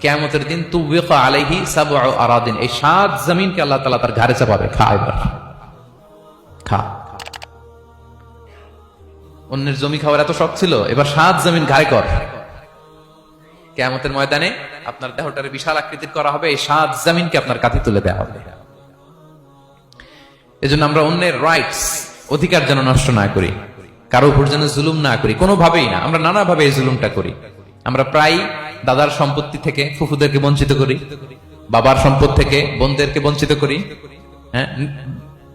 কেয়ামতের দিন তুবিকা আলাইহি সাবউ আরাদিন। এই সাত জমিনকে আল্লাহ তাআলা তার ঘাড়ে চাপাবে। খা এবার। খা। অন্যের জমি খাওয়ার এত শখ ছিল, এবার সাত জমিন ঘাড়ে কর। কেয়ামতের ময়দানে আপনার দেহটারে বিশাল আকৃতির করা হবে, এই সাত জমিনকে আপনার কাঁধে তুলে দেওয়া হবে। এজন্য আমরা অন্যের রাইটস অধিকার যেন নষ্ট না করি, কারও উপর যেন জুলুম না করি, কোনোভাবেই না। আমরা নানাভাবে এই জুলুমটা করি। আমরা প্রায় দাদার সম্পত্তি থেকে ফুফুদেরকে বঞ্চিত করি, বাবার সম্পদ থেকে বোনদেরকে বঞ্চিত করি হ্যাঁ?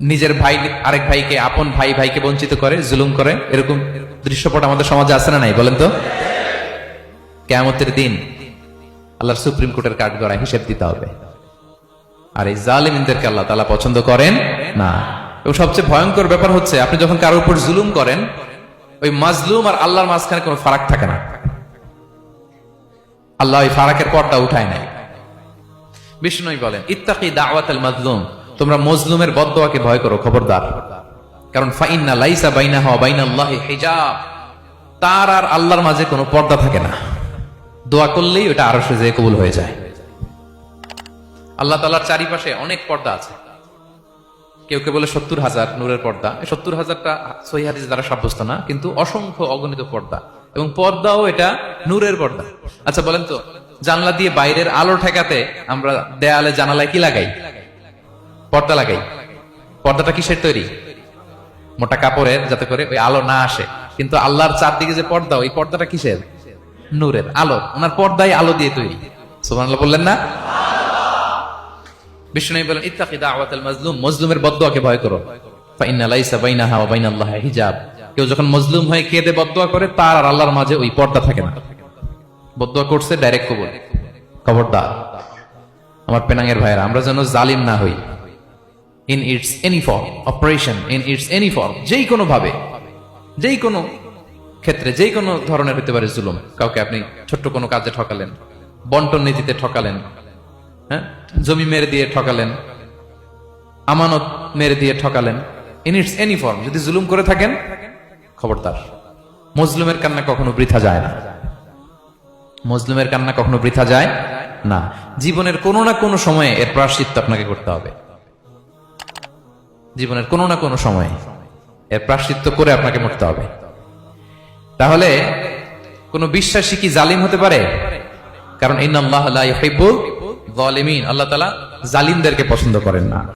নিজের ভাই, আরেক ভাইকে, আপন ভাই, ভাইকে বঞ্চিত করে, জুলুম করে, এরকম দৃশ্যপট আমাদের সমাজে আছে না নাই, বলেন তো? কেয়ামতের দিন আল্লাহর সুপ্রিম কোর্টের কাঠ গড়ায় হিসেব দিতে হবে। আর এই জালিমিনদেরকে আল্লাহ তালা পছন্দ করেন না। এবং সবচেয়ে ভয়ঙ্কর ব্যাপার হচ্ছে, আপনি যখন কারোর উপর জুলুম করেন, ওই মাজলুম আর আল্লাহর মাঝখানে কোনো ফারাক থাকে না। আল্লাহ ওই ফারাকের পর্দা উঠায় নাই। বিষ্ণুই বলেন, ইত্তাকি দাওয়াত মাজলুম, তোমরা মজলুমের বদদোয়াকে ভয় করো, খবরদার। কারণ ফাইন্না লাইসা বাইনা হওয়া বাইনা হিজাব। তার আর আল্লাহর মাঝে কোনো পর্দা থাকে না। দোয়া করলেই ওটা আরও সে কবুল হয়ে যায়। আল্লাহ তালার চারিপাশে অনেক পর্দা আছে। কেউ কেউ বলে সত্তর হাজার নূরের পর্দা। সত্তর হাজারটা সহি হাদিস দ্বারা সাব্যস্ত না, কিন্তু অসংখ্য অগণিত পর্দা। এবং পর্দাও এটা নূরের পর্দা। আচ্ছা বলেন তো, জানলা দিয়ে বাইরের আলো ঠেকাতে আমরা দেয়ালে জানালায় কি লাগাই? পর্দা লাগাই। পর্দাটা কিসের তৈরি? মোটা কাপড়ের, যাতে করে ওই আলো না আসে। কিন্তু আল্লাহর চারদিকে যে পর্দা, ওই পর্দাটা কিসের? নূরের আলো। ওনার পর্দায় আলো দিয়ে তৈরি। সুবহানাল্লাহ বললেন না? বিষ্ণু বলেন মাজলুম। মজলুমের বদদোয়াকে ভয় করো। বাইনাল্লাহি হিজাব। কেউ যখন মজলুম হয়ে কেঁদে বদদোয়া করে, তার আর আল্লাহর মাঝে ওই পর্দা থাকে না। বদদোয়া করছে ডাইরেক্ট কবর খবরদার। আমার পেনাঙ্গের ভাইয়েরা, আমরা যেন জালিম না হই। In its any form operation in its any form যেই কোনো ভাবে যেই কোনো ক্ষেত্রে যেই কোনো ধরনের হতে পারে জুলুম। কাউকে আপনি ছোট্ট কোনো কাজে ঠকালেন, বন্টন নীতিতে ঠকালেন হ্যাঁ? জমি মেরে দিয়ে ঠকালেন, আমানত মেরে দিয়ে ঠকালেন ইন ইটস এনি ফর্ম যদি জুলুম করে থাকেন খবরদার। মজলুমের কান্না কখনো বৃথা যায় না। মজলুমের কান্না কখনো বৃথা যায় না। জীবনের কোনো না কোনো সময়ে এর প্রাশ্চিত্য আপনাকে করতে হবে। জীবনের কোনো না কোনো সময়ে এর প্রাশ্চিত্য করে আপনাকে মরতে হবে। তাহলে কোন বিশ্বাসী কি জালিম হতে পারে? কারণ জালিমিন। আল্লাহ তাআলা জালিমদেরকে পছন্দ করেন না।